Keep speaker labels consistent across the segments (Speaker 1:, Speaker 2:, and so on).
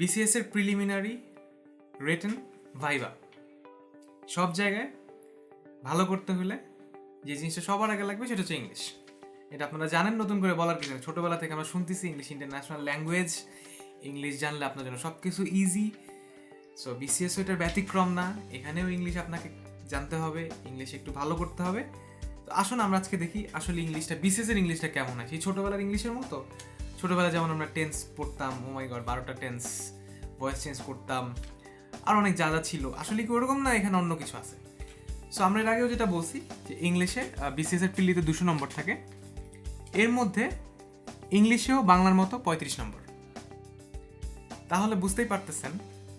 Speaker 1: BCS এর preliminary রেটেন viva সব জায়গায় ভালো করতে হলে যে জিনিসটা সবার আগে লাগবে সেটা হচ্ছে ইংলিশ এটা আপনারা জানেন নতুন করে বলার কিছু ছোটোবেলা থেকে আমরা শুনতেছি ইংলিশ ইন্টারন্যাশনাল ল্যাঙ্গুয়েজ ইংলিশ জানলে আপনার জন্য সব কিছু ইজি সো বিসিএস এটার ব্যতিক্রম না। এখানেও ইংলিশ আপনাকে জানতে হবে। ইংলিশ একটু ভালো করতে হবে। তো আসুন আমরা আজকে দেখি আসলে ইংলিশটা বিসিএস এর ইংলিশটা কেমন হয়। সেই ছোটোবেলার ইংলিশের মতো? ছোটোবেলায় যেমন আমরা টেন্স পড়তাম ও মাই গড বারোটা টেন্স ভয়েস চেঞ্জ করতাম, আর অনেক যা যা ছিল। আসলে কি ওরকম না, এখানে অন্য কিছু আছে। সো আমরা এর আগেও যেটা বলছি, যে ইংলিশে বিসিএস এর পিলিতে দুশো নম্বর থাকে। এর মধ্যে ইংলিশেও বাংলার মতো পঁয়ত্রিশ নম্বর। তাহলে বুঝতেই পারতেছেন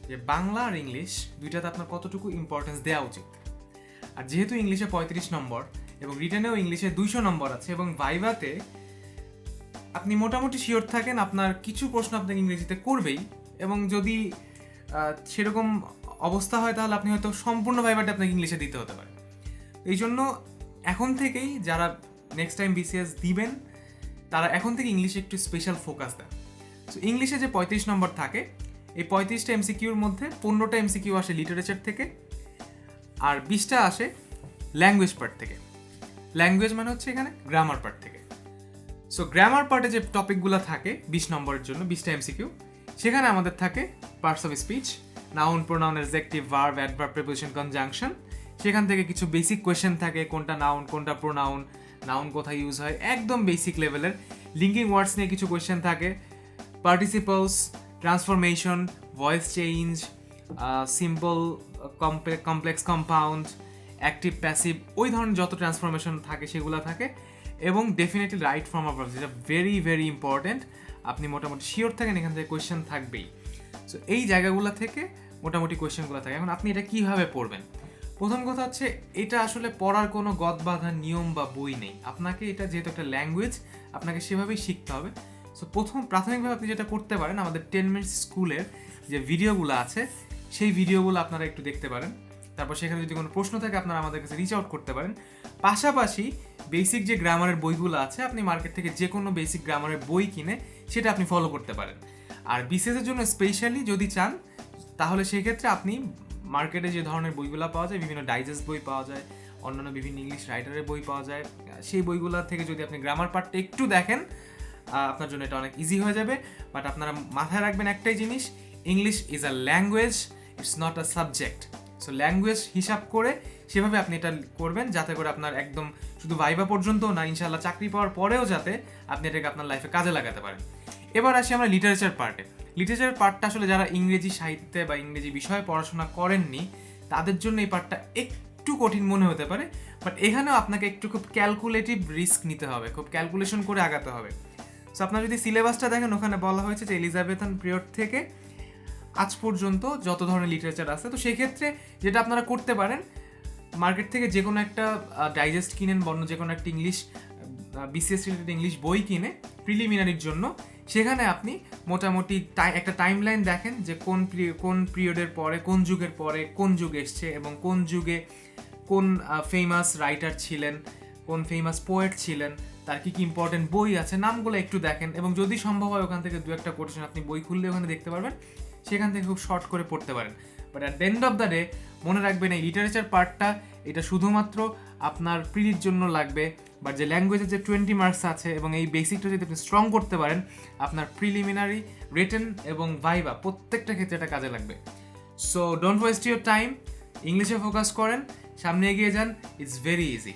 Speaker 1: যে বাংলা আর ইংলিশ দুইটাতে আপনার কতটুকু ইম্পর্টেন্স দেওয়া উচিত। আর যেহেতু ইংলিশে পঁয়ত্রিশ নম্বর এবং রিটার্নেও ইংলিশে দুইশো নম্বর আছে এবং ভাইভাতে আপনি মোটামুটি শিওর থাকেন আপনার কিছু প্রশ্ন আপনাকে ইংরেজিতে করবেই এবং যদি সেরকম অবস্থা হয় তাহলে আপনি হয়তো সম্পূর্ণ ভাইবারটা আপনাকে ইংলিশে দিতে হতে পারে। এই জন্য এখন থেকেই যারা নেক্সট টাইম বিসিএস দিবেন, তারা এখন থেকে ইংলিশে একটু স্পেশাল ফোকাস দেন। সো ইংলিশে যে পঁয়ত্রিশ নম্বর থাকে, এই পঁয়ত্রিশটা এমসিকিউর মধ্যে পনেরোটা এমসিকিউ আসে লিটারেচার থেকে আর বিশটা আসে ল্যাঙ্গুয়েজ পার্ট থেকে। ল্যাঙ্গুয়েজ মানে হচ্ছে এখানে গ্রামার পার্ট থেকে। সো গ্রামার পার্টে যে টপিকগুলো থাকে, বিশ নম্বরের জন্য, বিশটা এমসিকিউ সেখানে আমাদের থাকে parts of speech noun pronoun adjective verb adverb preposition conjunction সেখান থেকে কিছু বেসিক কোয়েশ্চেন থাকে, কোনটা নাউন কোনটা প্রোনাউন নাউন কোথায় ইউজ হয়, একদম বেসিক লেভেলের লিঙ্কিং ওয়ার্ডস নিয়ে কিছু কোয়েশ্চেন থাকে participles transformation voice change simple complex compound active passive ওই ধরনের যত ট্রান্সফরমেশন থাকে, সেগুলো থাকে। এবং ডেফিনেটলি রাইট ফর্ম অফ যেটা ভেরি ভেরি ইম্পর্টেন্ট আপনি মোটামুটি শিওর থাকেন এখান থেকে কোয়েশ্চেন থাকবেই। সো এই জায়গাগুলো থেকে মোটামুটি কোয়েশ্চেনগুলো থাকে। এখন আপনি এটা কীভাবে পড়বেন? প্রথম কথা হচ্ছে, এটা আসলে পড়ার কোনো গদ বাঁধা নিয়ম বা বই নেই। আপনাকে এটা যেহেতু একটা ল্যাঙ্গুয়েজ আপনাকে সেভাবেই শিখতে হবে। সো প্রথম, প্রাথমিকভাবে আপনি যেটা করতে পারেন, আমাদের টেন মিনিটস স্কুলের যে ভিডিওগুলো আছে, সেই ভিডিওগুলো আপনারা একটু দেখতে পারেন। তারপর সেখানে যদি কোনো প্রশ্ন থাকে, আপনারা আমাদের কাছে রিচ আউট করতে পারেন। পাশাপাশি বেসিক যে গ্রামারের বইগুলো আছে, আপনি মার্কেট থেকে যে কোনো বেসিক গ্রামারের বই কিনে সেটা আপনি ফলো করতে পারেন। আর বিসিএসের জন্য স্পেশালি যদি চান, তাহলে সেক্ষেত্রে আপনি মার্কেটে যে ধরনের বইগুলো পাওয়া যায়, বিভিন্ন ডাইজেস্ট বই পাওয়া যায়, অন্যান্য বিভিন্ন ইংলিশ রাইটারের বই পাওয়া যায়, সেই বইগুলো থেকে যদি আপনি গ্রামার পার্টটা একটু দেখেন আপনার জন্য এটা অনেক ইজি হয়ে যাবে। বাট আপনারা মাথায় রাখবেন একটাই জিনিস English is a language it's not a subject so language হিসাব করে সেভাবে আপনি এটা করবেন যাতে করে আপনার একদম শুধু ভাইবা পর্যন্ত না ইনশাল্লাহ চাকরি পাওয়ার পরেও যাতে আপনি এটাকে আপনার লাইফে কাজে লাগাতে পারেন। এবার আসি আমরা লিটারেচার পার্টে লিটারেচার পার্টটা আসলে যারা ইংরেজি সাহিত্যে বা ইংরেজি বিষয়ে পড়াশোনা করেননি, তাদের জন্য এই পার্টটা একটু কঠিন মনে হতে পারে বাট এখানেও আপনাকে একটু খুব ক্যালকুলেটিভ রিস্ক নিতে হবে, খুব ক্যালকুলেশন করে আগাতে হবে। সো আপনার যদি সিলেবাসটা দেখেন, ওখানে বলা হয়েছে যে এলিজাবেথান পিরিয়ড থেকে আজ পর্যন্ত যত ধরনের লিটারেচার আছে, তো সেক্ষেত্রে যেটা আপনারা করতে পারেন মার্কেট থেকে যে কোনো একটা ডাইজেস্ট কিনেন বন্য যে কোনো একটা ইংলিশ বিসিএস রিলেটেড ইংলিশ বই কিনে প্রিলিমিনারির জন্য, সেখানে আপনি মোটামুটি একটা টাইম লাইন দেখেন যে কোন কোন পিরিয়ডের পরে, কোন যুগের পরে, কোন যুগ এসছে এবং কোন যুগে কোন ফেমাস রাইটার ছিলেন, কোন ফেমাস পোয়েট ছিলেন তার কি কি ইম্পর্টেন্ট বই আছে, নামগুলো একটু দেখেন এবং যদি সম্ভব হয় ওখান থেকে দু একটা কোটেশন আপনি বই খুললে ওখানে দেখতে পারবেন, সেখান থেকে খুব শর্ট করে পড়তে পারেন। But at the end of the day মনে রাখবেন এই লিটারেচার পার্টটা এটা শুধুমাত্র আপনার প্রিলির জন্য লাগবে বাট যে ল্যাঙ্গুয়েজের যে টোয়েন্টি মার্কস আছে এবং এই বেসিকটা যদি আপনি স্ট্রং করতে পারেন, আপনার প্রিলিমিনারি রিটেন এবং ভাইবা প্রত্যেকটা ক্ষেত্রে এটা কাজে লাগবে। So don't waste your time ইংলিশে ফোকাস করেন, সামনে এগিয়ে যান ইটস ভেরি ইজি